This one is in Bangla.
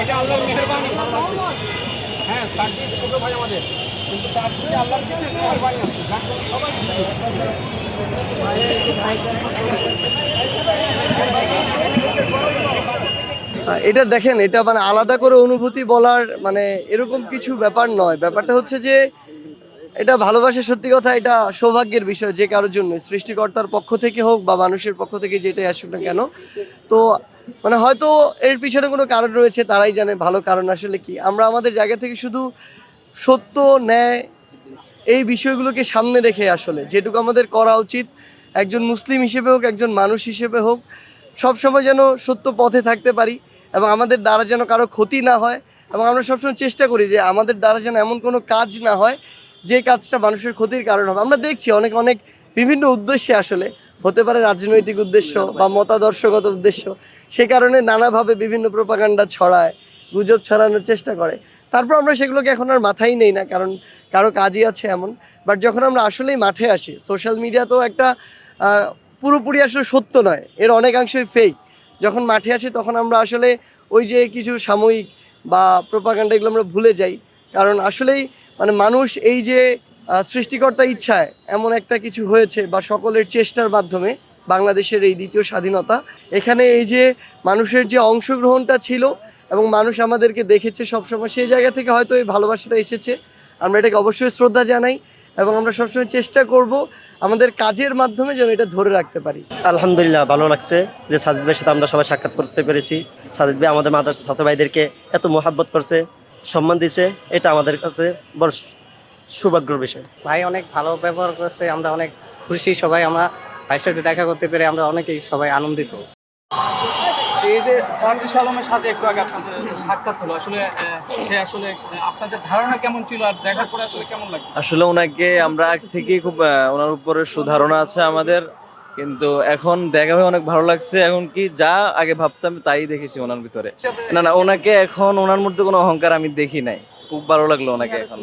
এটা হ্যাঁ এটা দেখেন, এটা মানে আলাদা করে অনুভূতি বলার মানে এরকম কিছু ব্যাপার নয়। ব্যাপারটা হচ্ছে যে, এটা ভালোবাসা সত্যি কথা, এটা সৌভাগ্যের বিষয় যে কারোর জন্য সৃষ্টিকর্তার পক্ষ থেকে হোক বা মানুষের পক্ষ থেকে যেটাই আসুক না কেন। তো মানে হয়তো এর পিছনে কোনো কারণ রয়েছে, তারাই জানে ভালো কারণ আসলে কি। আমরা আমাদের জায়গা থেকে শুধু সত্য, ন্যায় এই বিষয়গুলোকে সামনে রেখে আসলে, যেটুকু আমাদের করা উচিত, একজন মুসলিম হিসেবে হোক, একজন মানুষ হিসেবে হোক, সবসময় যেন সত্য পথে থাকতে পারি এবং আমাদের দ্বারা যেন কারও ক্ষতি না হয় এবং আমরা সবসময় চেষ্টা করি যে আমাদের দ্বারা যেন এমন কোনো কাজ না হয় যে কাজটা মানুষের ক্ষতির কারণ হবে। আমরা দেখছি অনেক অনেক বিভিন্ন উদ্দেশ্যে আসলে হতে পারে রাজনৈতিক উদ্দেশ্য বা মতাদর্শগত উদ্দেশ্য। সে কারণে নানাভাবে বিভিন্ন প্রপাগান্ডা ছড়ায়, গুজব ছড়ানোর চেষ্টা করে। তারপর আমরা সেগুলোকে এখন আর মাথায় নেই না, কারণ কারও কাজই আছে এমন। বাট যখন আমরা আসলেই মাঠে আসি, সোশ্যাল মিডিয়া তো একটা পুরোপুরি আসলে সত্য নয়, এর অনেকাংশই ফেক যখন মাঠে আসি তখন আমরা আসলে ওই যে কিছু সাময়িক বা প্রোপাগান্ডা এগুলো আমরা ভুলে যাই। কারণ আসলেই মানে মানুষ এই যে সৃষ্টিকর্তা ইচ্ছায় এমন একটা কিছু হয়েছে বা সকলের চেষ্টার মাধ্যমে বাংলাদেশের এই দ্বিতীয় স্বাধীনতা। এখানে এই যে মানুষের যে অংশগ্রহণটা ছিল এবং মানুষ আমাদেরকে দেখেছে সবসময়, সেই জায়গা থেকে হয়তো এই ভালোবাসাটা এসেছে। আমরা এটাকে অবশ্যই শ্রদ্ধা জানাই এবং আমরা সবসময় চেষ্টা করব আমাদের কাজের মাধ্যমে যেন এটা ধরে রাখতে পারি। আলহামদুলিল্লাহ, ভালো লাগছে যে সাজিদ ভাইয়ের সাথে আমরা সবাই সাক্ষাৎ করতে পেরেছি। সাজিদ ভাই আমাদের মাদ্রাসা ছাত্র ভাইদেরকে এত মোহাব্বত করছে, সম্মান দিয়েছে, এটা আমাদের কাছে বড় সৌভাগ্যের বিষয়। ভাই অনেক ভালো ব্যবহার করেছে আমরা অনেক খুশি সবাই আমরা ভাইয়ের সাথে দেখা করতে পেরে আমরা অনেকেই সবাই আনন্দিত। এই যে সার্জিস আলমের সাথে একটু আগে আপনাদের সাক্ষাৎ হলো আসলে আসলে আপনাদের ধারণা কেমন ছিল আর দেখার পরে আসলে কেমন লাগছে আসলে ওনাকে আমরা আগ থেকেই খুব ওনার উপরে সুধারণা আছে আমাদের কিন্তু এখন দেখা হয়ে অনেক ভালো লাগছে। এখন কি যা আগে ভাবতাম তাই দেখেছি ওনার ভিতরে। না না ওনাকে এখন ওনার মধ্যে কোনো অহংকার আমি দেখি নাই। খুব ভালো লাগল ওনাকে এখন